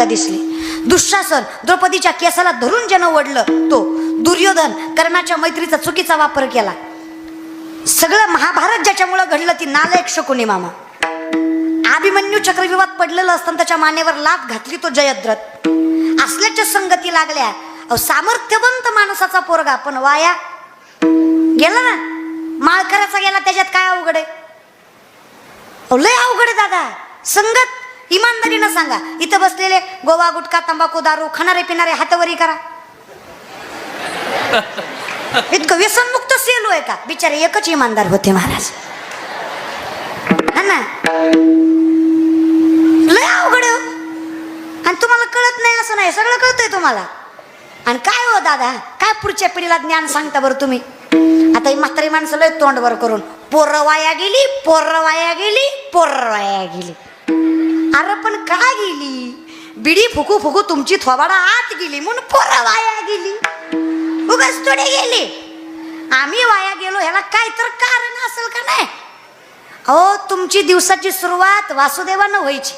पहिल्यांदा दिसले. दुःशासन द्रौपदीच्या केसाला धरून ज्यानं ओढलं तो दुर्योधन कर्णाच्या मैत्रीचा चुकीचा वापर केला. सगळं महाभारत ज्याच्यामुळं घडलं ती नालायक शकुनी मामा. अभिमन्यू चक्रविवाद पडलेलं असताना त्याच्या मानेवर लात घातली तो जयद्रथ. असल्याच्या संगती लागल्या. अहो, सामर्थ्यवंत माणसाचा पोरगा पण वाया. गेला ना? माळकराचा गेला त्याच्यात काय अवघड आहे? अहो, लय अवघड आहे दादा. संगत इमानदारीनं सांगा इथं बसलेले गोवा गुटखा तंबाखू दारू खाणारे पिणारे हातवरी करा. इतकं व्यसनमुक्त सेलू आहे का? बिचारे एकच इमानदार होते महाराज. हा ना? लय अवघड हो. आणि तुम्हाला कळत नाही असं नाही सगळं कळतंय तुम्हाला. आणि काय हो दादा? काय पुढच्या पिढीला ज्ञान सांगता बरं तुम्ही? आता ही म्हातारी माणसं लय तोंडवर करून पोरं वाया गेली पोरं वाया गेली पोरं वाया गेली. अरे पण का गेली? बिडी फुकू फुकू तुमची थोबाडा आत गेली म्हणून पोरं वाया गेली. उगाच थोडे गेली. आम्ही वाया गेलो ह्याला काय तर कारण असेल का नाही? अहो तुमची दिवसाची सुरुवात वासुदेवानं व्हायची.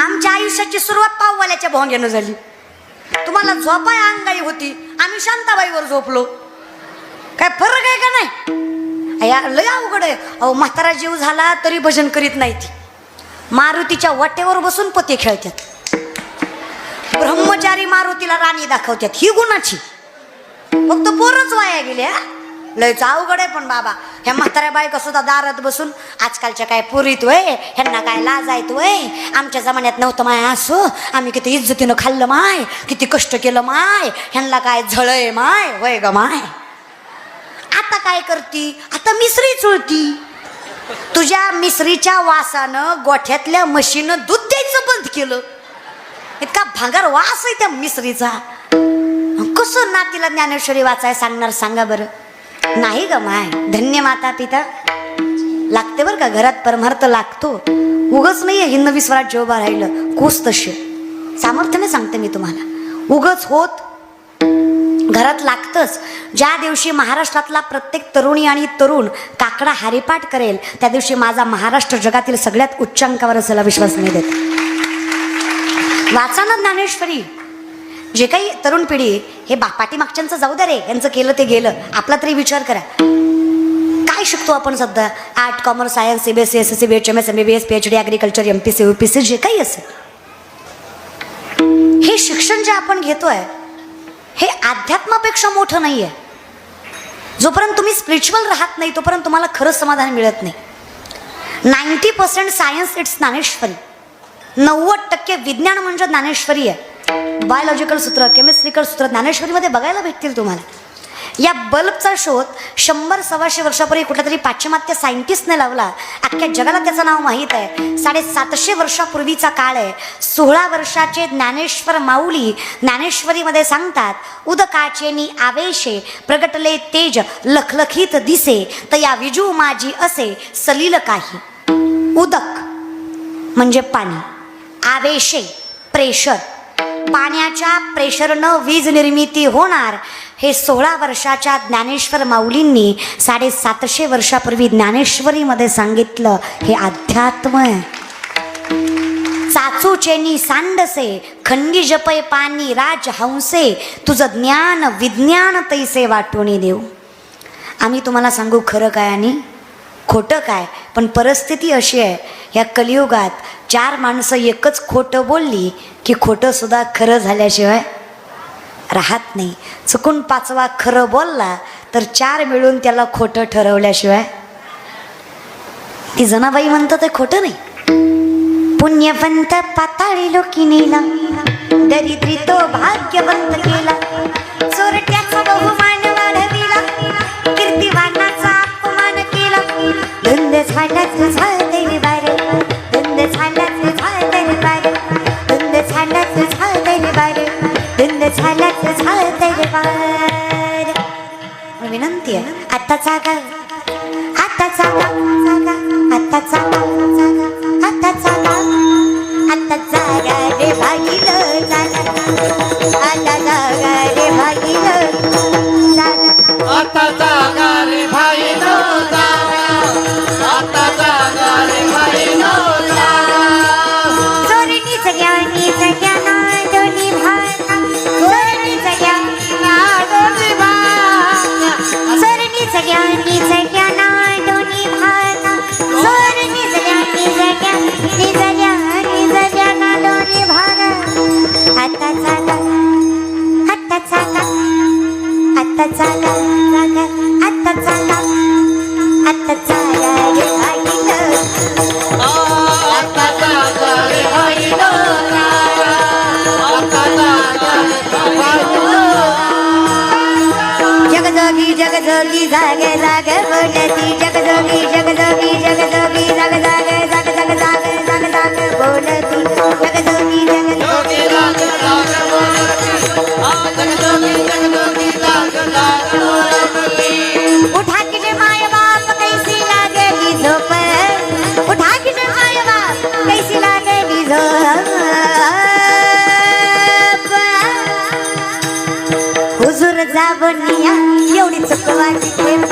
आमच्या आयुष्याची सुरुवात पाववाल्याच्या भोंग्यानं झाली. तुम्हाला झोपाय अंगाई होती. आम्ही शांताबाईवर झोपलो. काय फरक आहे का नाही? लय अवघड आहे. अहो म्हातारा जीव झाला तरी भजन करीत नाही ती. मारुतीच्या वाटेवर बसून पते खेळतात. ब्रह्मचारी मारुतीला राणी दाखवतात. ही गुणाची. फक्त पोरच वाया गेल्या हा? लयच अवघड आहे पण बाबा. ह्या म्हाताऱ्या बायका सुद्धा दारात बसून आजकालच्या काय पुरीत वय ह्यांना काय लाजायत वय? आमच्या जमान्यात नव्हतं माय असो. आम्ही किती इज्जतीनं खाल्लं माय किती कष्ट केलं माय ह्यांना काय झळय माय वय ग माय. आता काय करती? आता मिसरी चुळती. तुझ्या मिसरीच्या वासानं गोठ्यातल्या म्हशीनं दूध द्यायचं बंद केलं. इतका भांगार वास आहे त्या मिसरीचा. कसं नातीला ज्ञानेश्वरी वाचाय सांगणार सांगा बरं. नाही ग माय धन्य माता पिता. लागते बरं का घरात परमार्थ लागतो. उगच नाहीये हिंदवी स्वराज्य उभा राहिलं. कोस तसे सामर्थ्याने सांगते मी तुम्हाला. उगच होत घरात लागतंच. ज्या दिवशी महाराष्ट्रातला प्रत्येक तरुणी आणि तरुण काकडा हरिपाठ करेल त्या दिवशी माझा महाराष्ट्र जगातील सगळ्यात उच्चांकावर असायला विश्वास नाही देत. वाचा ना ज्ञानेश्वरी. जे काही तरुण पिढी हे बापाटी पाठीमागच्यांचं जाऊ दे रे यांचं केलं ते गेलं. आपला तरी विचार करा. काय शिकतो आपण सध्या? Art commerce science C B S C S S C B H M S M B B S P H D agriculture M P C U P C जे काही असेल. हे शिक्षण जे आपण घेतोय हे अध्यात्मापेक्षा मोठं नाही आहे जोपर्यंत तुम्ही स्पिरिच्युअल राहत नाही तोपर्यंत तुम्हाला खरंच समाधान मिळत नाही. Ninety percent science it's Dnyaneshwari. नव्वद टक्के विज्ञान म्हणजे ज्ञानेश्वरी आहे. बायोलॉजिकल सूत्र केमिस्ट्रिकल सूत्र ज्ञानेश्वरीमध्ये बघायला भेटतील तुम्हाला. या बल्बचा शोध शंभर सव्वाशे वर्षापूर्वी कुठल्या तरी पाश्चिमात्य सायंटिस्टने लावला. अख्ख्या जगाला त्याचं नाव माहीत आहे. साडेसातशे वर्षापूर्वीचा काळ आहे. सोळा वर्षाचे ज्ञानेश्वर माऊली ज्ञानेश्वरीमध्ये सांगतात उदकाचे नि आवेशे प्रगटले तेज लखलखीत दिसे तर या विजू माझी असे सलील काही. उदक म्हणजे पाणी. आवेशे प्रेशर. पाण्याच्या प्रेशरनं वीज निर्मिती होणार. हे सोळा वर्षाच्या ज्ञानेश्वर माऊलींनी साडेसातशे वर्षापूर्वी ज्ञानेश्वरीमध्ये सांगितलं हे अध्यात्म आहे. चाचूचेनी सांडसे खंडी जपय पाणी राज हंसे तुझं ज्ञान विज्ञान तैसे वाटून देऊ. आम्ही तुम्हाला सांगू खरं काय आणि खोटं काय पण परिस्थिती अशी आहे या कलियुगात चार माणसं एकच खोटं बोलली की खोटंसुद्धा खरं झाल्याशिवाय राहत नाही. चुकून पाचवा खरं बोलला तर चार मिळून त्याला खोटं ठरवल्याशिवाय ती जनाबाई म्हणतं ते खोटं नाही. पुण्यवंत पाताळी लोकी नेला दरिद्री तो भाग्यवंत केला चोरट्याचा बहुमान वाढविला कीर्तिवानाचा अपमान केला धुंद झाडाचं तुझा देवी आता जागा आता जागा जागा आता जागा जागा आता जागा. आता जागा रे भागील जागा. आता जागा जागे जगजोगी जगजोगी जगजोगी जग जागे जग जग जागे जग जागे बोलती. जगजोगी जगजोगी जाग जाग जगजोगी जगजोगी जाग जाग बोलती. उठा की जे माय बाप कैसी लागली झोप. उठा की जे माय बाप कैसी लागली झोप. हुजूर जाबनिया एवढी चुकवाची तिथे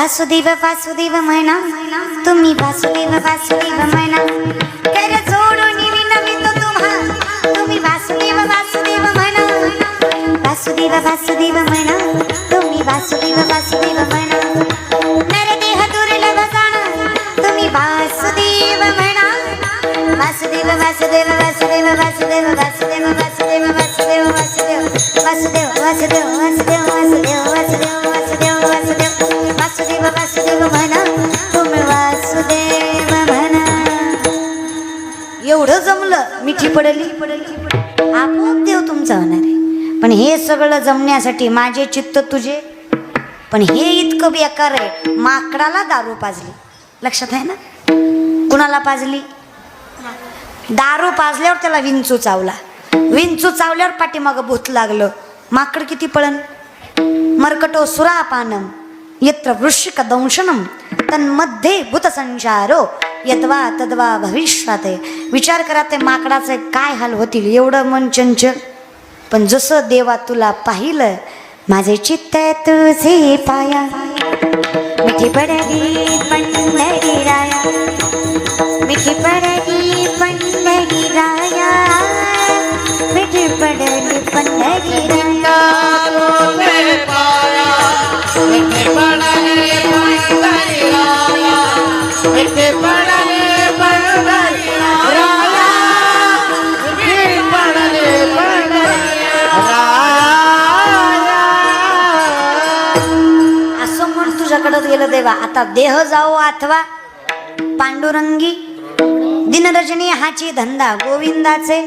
वासुदेव वासुदेव म्हणा तुम्ही वासुदेव वासुदेव म्हणा कर जोडून विनवितो तुम्हा. तुम्ही वासुदेव वासुदेव म्हणा वासुदेव वासुदेव म्हणा तुम्ही वासुदेव वासुदेव म्हणा नरदेह दुर्लभ जाणा. तुम्ही वासुदेव म्हणा वासुदेव वासुदेव वासुदेव वासुदेव वासुदेव एवढं जमलं मिठी पडली. आपोआप देव तुमचा होणार आहे. पण हे सगळं जमण्यासाठी माझे चित्त तुझे. पण हे इतकं बेकार आहे माकडाला दारू पाजली. लक्षात आहे ना? कुणाला पाजली? दारू पाजल्यावर त्याला विंचू चावला. विंचू चावल्यावर पाठीमागं भूत लागलं. माकड किती पळण? मरकटो सुरापानम यत्र वृश्चिक दंशनम. तन्मध्ये भूत संचारो यतवा तद्वा भविष्यात. विचार करा ते माकडाचे काय हाल होतील? एवढं मन चंचल. पण जसं देवा तुला पाहिलं माझे चित्त तुझे पाया. मिठी पडली पंढरी राया मिठी पडली गेलं देवा. आता देह जाओ अथवा पांडुरंगी. दिनरजनी हाची धंदा गोविंदाचे.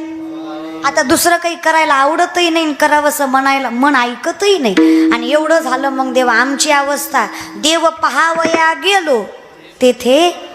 आता दुसरं काही करायला आवडतही नाही करावंसं म्हणायला मन ऐकतही नाही. आणि एवढं झालं मग देवा आमची अवस्था. देव पहावया गेलो. तेथे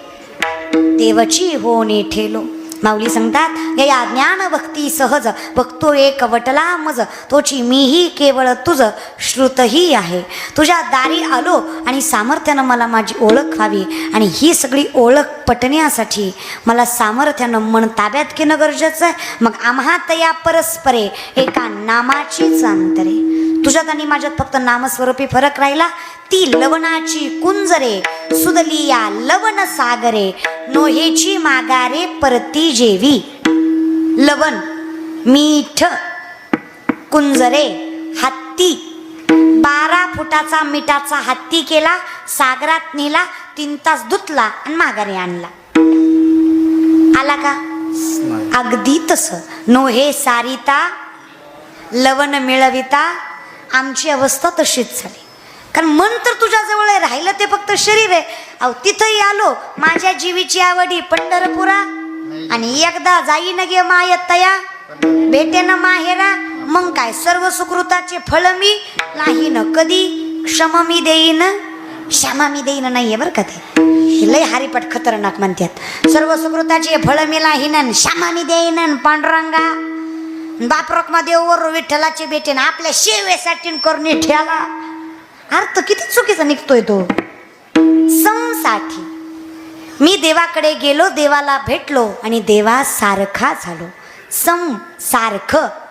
देवची होणे ठेलो. माऊली सांगतात या ज्ञान भक्ती सहज बघतो एक वटला मज तोची मीही केवळ तुझ श्रुतही आहे. तुझ्या दारी आलो आणि सामर्थ्यानं मला माझी ओळख व्हावी आणि ही सगळी ओळख पटण्यासाठी मला सामर्थ्यानं मन ताब्यात घेणं गरजेचं आहे. मग आम्हा तया परस्परे एका नामाचीच अंतरे तुझ्यात आणि माझ्यात फक्त नामस्वरूपी फरक राहिला. ती लवणाची कुंजरे सुदली या लवण सागरे नोहेची मागारे परती जेवी. लवण मीठ कुंजरे हत्ती. बारा फुटाचा मिठाचा हत्ती केला सागरात नेला तीन तास धुतला आणि माघारी आणला. आला का? अगदी तसं. नोहे सारिता लवण मिळविता आमची अवस्था तशीच झाली. कारण मन तर तुझ्याजवळ आहे राहिलं ते फक्त शरीर आहे. अहो तिथंही आलो माझ्या जीवीची आवडी पंढरपुरा. आणि एकदा जाईन गे मायतया भेटेन माहेरा. मग काय सर्व सुकृताचे फळ मी नाही न कधी क्षम मी देईन. श्यामा मी देईन नाहीये बरं का ते लय हारीपट खतरनाक म्हणतात सर्व सुकृताचे फळ मिला हिनन श्यामा मी देईन पांडुरंगा बापरकमा देववर विठ्ठलाचे भेटेन आपल्या शेवेसाठी करून ठेला अर्थ किती चुकीचा निघतोय तो संसाठी मी देवाकडे गेलो देवाला भेटलो आणि देवा सारखा झालो सम सारखं